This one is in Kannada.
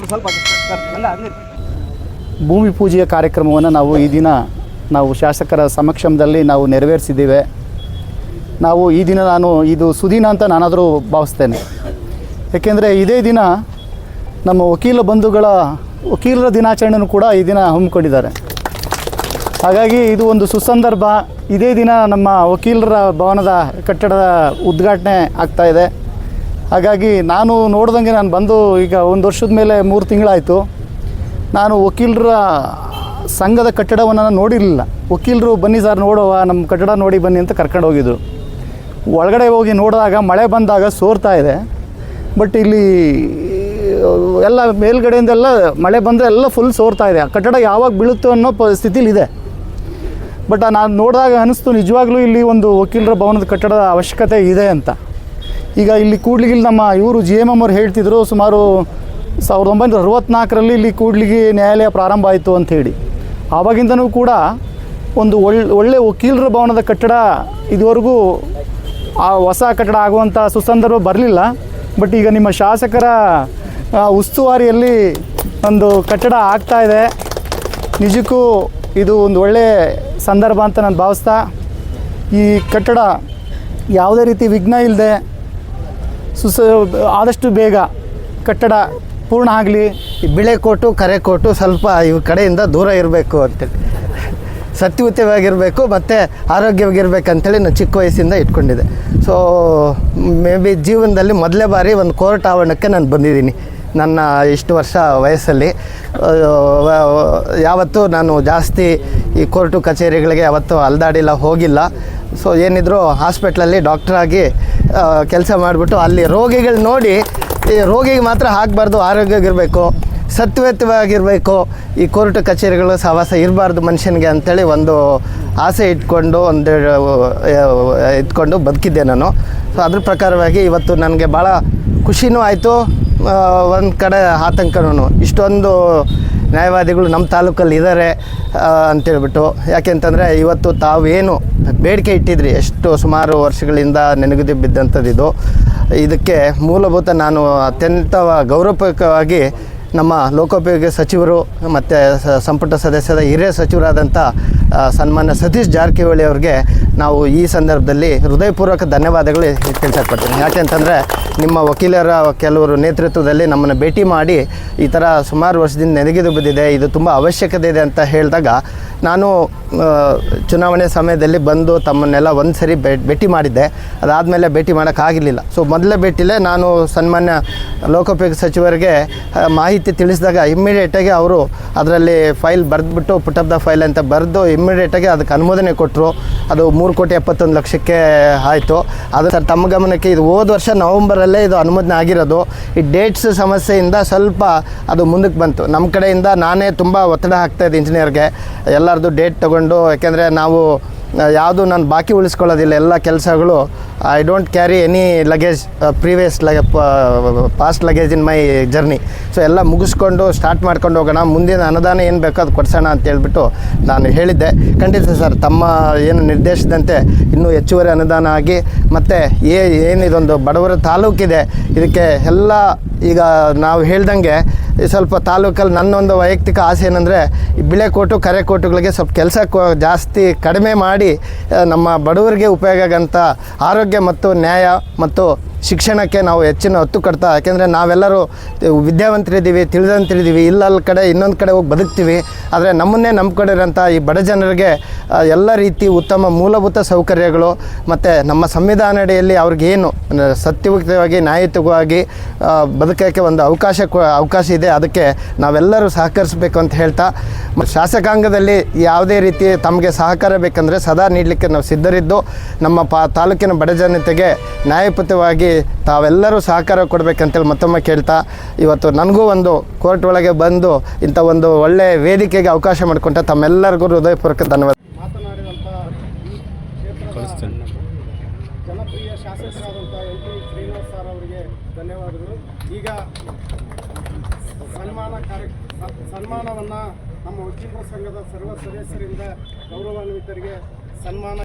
ಸ್ವಲ್ಪ ಭೂಮಿ ಪೂಜೆಯ ಕಾರ್ಯಕ್ರಮವನ್ನು ನಾವು ಈ ದಿನ ನಾವು ಶಾಸಕರ ಸಮಕ್ಷಮದಲ್ಲಿ ನಾವು ನೆರವೇರಿಸಿದ್ದೇವೆ. ನಾವು ಈ ದಿನ ನಾನು ಇದು ಸುದಿನ ಅಂತ ನಾನಾದರೂ ಭಾವಿಸ್ತೇನೆ. ಏಕೆಂದರೆ ಇದೇ ದಿನ ನಮ್ಮ ವಕೀಲ ಬಂಧುಗಳ ವಕೀಲರ ದಿನಾಚರಣೆಯನ್ನು ಕೂಡ ಈ ದಿನ ಹಮ್ಮಿಕೊಂಡಿದ್ದಾರೆ. ಹಾಗಾಗಿ ಇದು ಒಂದು ಸುಸಂದರ್ಭ. ಇದೇ ದಿನ ನಮ್ಮ ವಕೀಲರ ಭವನದ ಕಟ್ಟಡದ ಉದ್ಘಾಟನೆ ಆಗ್ತಾಯಿದೆ ಹಾಗಾಗಿ ನಾನು ನೋಡ್ದಂಗೆ ನಾನು ಬಂದು ಈಗ ಒಂದು ವರ್ಷದ ಮೇಲೆ ಮೂರು ತಿಂಗಳಾಯಿತು. ನಾನು ವಕೀಲರ ಸಂಘದ ಕಟ್ಟಡವನ್ನು ನಾನು ನೋಡಿರಲಿಲ್ಲ. ವಕೀಲರು, ಬನ್ನಿ ಸರ್, ನೋಡುವ ನಮ್ಮ ಕಟ್ಟಡ ನೋಡಿ ಬನ್ನಿ ಅಂತ ಕರ್ಕೊಂಡು ಹೋಗಿದ್ರು. ಒಳಗಡೆ ಹೋಗಿ ನೋಡಿದಾಗ ಮಳೆ ಬಂದಾಗ ಸೋರ್ತಾ ಇದೆ. ಬಟ್ ಇಲ್ಲಿ, ಎಲ್ಲ ಮೇಲ್ಗಡೆಯಿಂದೆಲ್ಲ ಮಳೆ ಬಂದರೆ ಎಲ್ಲ ಫುಲ್ ಸೋರ್ತಾ ಇದೆ. ಆ ಕಟ್ಟಡ ಯಾವಾಗ ಬೀಳುತ್ತೋ ಅನ್ನೋ ಪ ಸ್ಥಿತಿಲಿದೆ ಬಟ್ ನಾನು ನೋಡಿದಾಗ ಅನಿಸ್ತು, ನಿಜವಾಗ್ಲೂ ಇಲ್ಲಿ ಒಂದು ವಕೀಲರ ಭವನದ ಕಟ್ಟಡದ ಅವಶ್ಯಕತೆ ಇದೆ ಅಂತ. ಈಗ ಇಲ್ಲಿ ಕೂಡ್ಲಿಗಿಲ್ಲಿ ನಮ್ಮ ಇವರು ಜಿ ಎಂ ಎಂ ಅವ್ರು ಹೇಳ್ತಿದ್ರು, ಸುಮಾರು ಸಾವಿರದ ಒಂಬೈನೂರ ಅರವತ್ನಾಲ್ಕರಲ್ಲಿ ಇಲ್ಲಿ ಕೂಡ್ಲಿಗಿ ನ್ಯಾಯಾಲಯ ಪ್ರಾರಂಭ ಆಯಿತು ಅಂತ ಹೇಳಿ. ಆವಾಗಿಂದನೂ ಕೂಡ ಒಂದು ಒಳ್ಳೆ ಒಳ್ಳೆ ವಕೀಲರ ಭವನದ ಕಟ್ಟಡ ಇದುವರೆಗೂ ಆ ಹೊಸ ಕಟ್ಟಡ ಆಗುವಂಥ ಸುಸಂದರ್ಭ ಬರಲಿಲ್ಲ. ಬಟ್ ಈಗ ನಿಮ್ಮ ಶಾಸಕರ ಉಸ್ತುವಾರಿಯಲ್ಲಿ ಒಂದು ಕಟ್ಟಡ ಆಗ್ತಾ ಇದೆ. ನಿಜಕ್ಕೂ ಇದು ಒಂದು ಒಳ್ಳೆಯ ಸಂದರ್ಭ ಅಂತ ನಾನು ಭಾವಿಸ್ತಾ, ಈ ಕಟ್ಟಡ ಯಾವುದೇ ರೀತಿ ವಿಘ್ನ ಇಲ್ಲದೆ ಸುಸ ಆದಷ್ಟು ಬೇಗ ಕಟ್ಟಡ ಪೂರ್ಣ ಆಗಲಿ ಬಿಳೆ ಕೋಟು, ಕರೆ ಕೋಟು ಸ್ವಲ್ಪ ಇವ್ರ ಕಡೆಯಿಂದ ದೂರ ಇರಬೇಕು ಅಂತೇಳಿ. ಸತ್ಯಯುತವಾಗಿರಬೇಕು ಮತ್ತು ಆರೋಗ್ಯವಾಗಿರ್ಬೇಕಂತೇಳಿ ನಾನು ಚಿಕ್ಕ ವಯಸ್ಸಿಂದ ಇಟ್ಕೊಂಡಿದ್ದೆ. ಸೊ ಮೇ ಬಿ ಜೀವನದಲ್ಲಿ ಮೊದಲೇ ಬಾರಿ ಒಂದು ಕೋರ್ಟ್ ಆವರಣಕ್ಕೆ ನಾನು ಬಂದಿದ್ದೀನಿ. ನನ್ನ ಇಷ್ಟು ವರ್ಷ ವಯಸ್ಸಲ್ಲಿ ಯಾವತ್ತೂ ನಾನು ಜಾಸ್ತಿ ಈ ಕೋರ್ಟು ಕಚೇರಿಗಳಿಗೆ ಯಾವತ್ತೂ ಅಲ್ದಾಡಿಲ್ಲ, ಹೋಗಿಲ್ಲ. ಸೊ ಏನಿದ್ರು ಹಾಸ್ಪಿಟ್ಲಲ್ಲಿ ಡಾಕ್ಟ್ರಾಗಿ ಕೆಲಸ ಮಾಡಿಬಿಟ್ಟು ಅಲ್ಲಿ ರೋಗಿಗಳು ನೋಡಿ, ಈ ರೋಗಿಗೆ ಮಾತ್ರ ಹಾಕಬಾರ್ದು, ಆರೋಗ್ಯವಾಗಿರಬೇಕು ಸತ್ವತ್ವವಾಗಿರಬೇಕು ಈ ಕೋರ್ಟ್ ಕಚೇರಿಗಳು ಸಹವಾಸ ಇರಬಾರ್ದು ಮನುಷ್ಯನಿಗೆ ಅಂಥೇಳಿ ಒಂದು ಆಸೆ ಇಟ್ಕೊಂಡು, ಒಂದು ಇಟ್ಕೊಂಡು ಬದುಕಿದ್ದೆ ನಾನು. ಸೊ ಅದ್ರ ಪ್ರಕಾರವಾಗಿ ಇವತ್ತು ನನಗೆ ಭಾಳ ಖುಷಿನೂ ಆಯಿತು. ಒಂದು ಕಡೆ ಆತಂಕನೂ. ಇಷ್ಟೊಂದು ನ್ಯಾಯವಾದಿಗಳು ನಮ್ಮ ತಾಲೂಕಲ್ಲಿ ಇದ್ದಾರೆ ಅಂತೇಳ್ಬಿಟ್ಟು. ಯಾಕೆಂತಂದರೆ ಇವತ್ತು ತಾವೇನು ಬೇಡಿಕೆ ಇಟ್ಟಿದ್ರಿ? ಎಷ್ಟು ಸುಮಾರು ವರ್ಷಗಳಿಂದ ನೆನಗುದಿ ಬಿದ್ದಂಥದ್ದು ಇದು ಇದಕ್ಕೆ ಮೂಲಭೂತ ನಾನು ಅತ್ಯಂತ ಗೌರವಪೂರ್ವಕವಾಗಿ ನಮ್ಮ ಲೋಕೋಪಯೋಗಿ ಸಚಿವರು ಮತ್ತು ಸಂಪುಟ ಸದಸ್ಯರ ಹಿರಿಯ ಸಚಿವರಾದಂಥ ಸನ್ಮಾನ್ಯ ಸತೀಶ್ ಜಾರಕಿಹೊಳಿ ಅವರಿಗೆ ನಾವು ಈ ಸಂದರ್ಭದಲ್ಲಿ ಹೃದಯಪೂರ್ವಕ ಧನ್ಯವಾದಗಳು ತಿಳಿಸಲ್ಪಡ್ತೀನಿ. ಯಾಕೆಂತಂದರೆ ನಿಮ್ಮ ವಕೀಲರ ಕೆಲವರು ನೇತೃತ್ವದಲ್ಲಿ ನಮ್ಮನ್ನು ಭೇಟಿ ಮಾಡಿ ಈ ಥರ ಸುಮಾರು ವರ್ಷದಿಂದ ನೆನಗಿದು ಬಿದ್ದಿದೆ. ಇದು ತುಂಬ ಅವಶ್ಯಕತೆ ಇದೆ ಅಂತ ಹೇಳಿದಾಗ ನಾನು ಚುನಾವಣೆ ಸಮಯದಲ್ಲಿ ಬಂದು ತಮ್ಮನ್ನೆಲ್ಲ ಒಂದು ಸರಿ ಭೇಟಿ ಮಾಡಿದ್ದೆ. ಅದಾದಮೇಲೆ ಭೇಟಿ ಮಾಡೋಕ್ಕಾಗಿರಲಿಲ್ಲ ಸೊ ಮೊದಲೇ ಭೇಟಿಲೇ ನಾನು ಸನ್ಮಾನ್ಯ ಲೋಕೋಪಯೋಗ ಸಚಿವರಿಗೆ ಮಾಹಿತಿ ತಿಳಿಸಿದಾಗ ಇಮ್ಮಿಡಿಯೇಟಾಗಿ ಅವರು ಅದರಲ್ಲಿ ಫೈಲ್ ಬರೆದ್ಬಿಟ್ಟು ಪುಟ್ ಆಫ್ ದ ಫೈಲ್ ಅಂತ ಬರೆದು ಇಮ್ಮಿಡಿಯೇಟಾಗಿ ಅದಕ್ಕೆ ಅನುಮೋದನೆ ಕೊಟ್ಟರು ಅದು ಮೂರು ಕೋಟಿ ಎಪ್ಪತ್ತೊಂದು ಲಕ್ಷಕ್ಕೆ ಆಯಿತು. ಅದು ಸರ್, ತಮ್ಮ ಗಮನಕ್ಕೆ ಇದು ಹೋದ ವರ್ಷ ನವಂಬರಲ್ಲೇ ಇದು ಅನುಮೋದನೆ ಆಗಿರೋದು. ಈ ಡೇಟ್ಸ್ ಸಮಸ್ಯೆಯಿಂದ ಸ್ವಲ್ಪ ಅದು ಮುಂದಕ್ಕೆ ಬಂತು. ನಮ್ಮ ಕಡೆಯಿಂದ ನಾನೇ ತುಂಬ ಒತ್ತಡ ಹಾಕ್ತಾಯಿದ್ದೆ ಇಂಜಿನಿಯರ್ಗೆ ಎಲ್ಲರದ್ದು ಡೇಟ್ ತೊಗೊಂಡು, ಯಾಕೆಂದರೆ ನಾವು ಯಾವುದು ನಾನು ಬಾಕಿ ಉಳಿಸ್ಕೊಳ್ಳೋದಿಲ್ಲ, ಎಲ್ಲ ಕೆಲಸಗಳು. I don't carry any luggage previous ಲಗ past luggage in my journey so ಎಲ್ಲ ಮುಗಿಸ್ಕೊಂಡು ಸ್ಟಾರ್ಟ್ ಮಾಡ್ಕೊಂಡು ಹೋಗೋಣ. ಮುಂದಿನ ಅನುದಾನ ಏನು ಬೇಕೋ ಅದು ಕೊಡ್ಸೋಣ ಅಂತ ಹೇಳ್ಬಿಟ್ಟು ನಾನು ಹೇಳಿದ್ದೆ. ಖಂಡಿತ ಸರ್ ತಮ್ಮ ಏನು ನಿರ್ದೇಶದಂತೆ ಇನ್ನೂ ಹೆಚ್ಚುವರಿ ಅನುದಾನ ಆಗಿ, ಮತ್ತು ಏ, ಏನಿದೊಂದು ಬಡವರ ತಾಲೂಕಿದೆ, ಇದಕ್ಕೆ ಎಲ್ಲ ಈಗ ನಾವು ಹೇಳ್ದಂಗೆ ಸ್ವಲ್ಪ ತಾಲೂಕಲ್ಲಿ ನನ್ನೊಂದು ವೈಯಕ್ತಿಕ ಆಸೆ ಏನಂದರೆ ಈ ಬಿಳೆಕೋಟು, ಕರೆಕೋಟುಗಳಿಗೆ ಸ್ವಲ್ಪ ಕೆಲಸ ಜಾಸ್ತಿ ಕಡಿಮೆ ಮಾಡಿ ನಮ್ಮ ಬಡವರಿಗೆ ಉಪಯೋಗ ಆಗಂಥ ಆರೋಗ್ಯ ಮತ್ತು ನ್ಯಾಯ ಮತ್ತು ಶಿಕ್ಷಣಕ್ಕೆ ನಾವು ಹೆಚ್ಚಿನ ಒತ್ತು ಕೊಡ್ತಾ, ಯಾಕೆಂದರೆ ನಾವೆಲ್ಲರೂ ವಿದ್ಯಾವಂತರಿದ್ದೀವಿ ತಿಳಿದಂತರಿದ್ದೀವಿ ಇಲ್ಲಲ್ಲಿ ಕಡೆ, ಇನ್ನೊಂದು ಕಡೆ ಹೋಗಿ ಬದುಕ್ತೀವಿ. ಆದರೆ ನಮ್ಮನ್ನೇ ನಂಬ್ಕೊಂಡಿರೋಂಥ ಈ ಬಡ ಜನರಿಗೆ ಎಲ್ಲ ರೀತಿ ಉತ್ತಮ ಮೂಲಭೂತ ಸೌಕರ್ಯಗಳು ಮತ್ತು ನಮ್ಮ ಸಂವಿಧಾನ ಅಡಿಯಲ್ಲಿ ಅವ್ರಿಗೇನು ಸತ್ಯಯುಕ್ತವಾಗಿ, ನ್ಯಾಯಯುತವಾಗಿ ಬದುಕೋಕ್ಕೆ ಒಂದು ಅವಕಾಶ ಅವಕಾಶ ಇದೆ, ಅದಕ್ಕೆ ನಾವೆಲ್ಲರೂ ಸಹಕರಿಸಬೇಕು ಅಂತ ಹೇಳ್ತಾ ಶಾಸಕಾಂಗದಲ್ಲಿ ಯಾವುದೇ ರೀತಿ ತಮಗೆ ಸಹಕಾರ ಬೇಕಂದರೆ ಸದಾ ನೀಡಲಿಕ್ಕೆ ನಾವು ಸಿದ್ಧರಿದ್ದು, ನಮ್ಮ ಪಾ, ತಾಲೂಕಿನ ಬಡ ಜನತೆಗೆ ನ್ಯಾಯಯುತವಾಗಿ ತಾವೆಲ್ಲರೂ ಸಹಕಾರ ಕೊಡಬೇಕಂತೇಳಿ ಮತ್ತೊಮ್ಮೆ ಕೇಳ್ತಾ ಇವತ್ತು ನನಗೂ ಒಂದು ಕೋರ್ಟ್ ಒಳಗೆ ಬಂದು ಇಂಥ ಒಂದು ಒಳ್ಳೆಯ ವೇದಿಕೆಗೆ ಅವಕಾಶ ಮಾಡಿಕೊಂಡ ತಮ್ಮೆಲ್ಲರಿಗೂ ಹೃದಯಪೂರ್ವಕ ಧನ್ಯವಾದ. ಜನಪ್ರಿಯ ಶಾಸಕರಾದಂಥ ಶ್ರೀನಿವಾಸ್ ಸರ್ ಅವರಿಗೆ ಧನ್ಯವಾದಗಳು. ಈಗ ಸನ್ಮಾನ ಕಾರ್ಯ ಸನ್ಮಾನವನ್ನು ನಮ್ಮ ವಕೀಲರ ಸಂಘದ ಸರ್ವ ಸದಸ್ಯರಿಂದ ಗೌರವಾನ್ವಿತರಿಗೆ ಸನ್ಮಾನ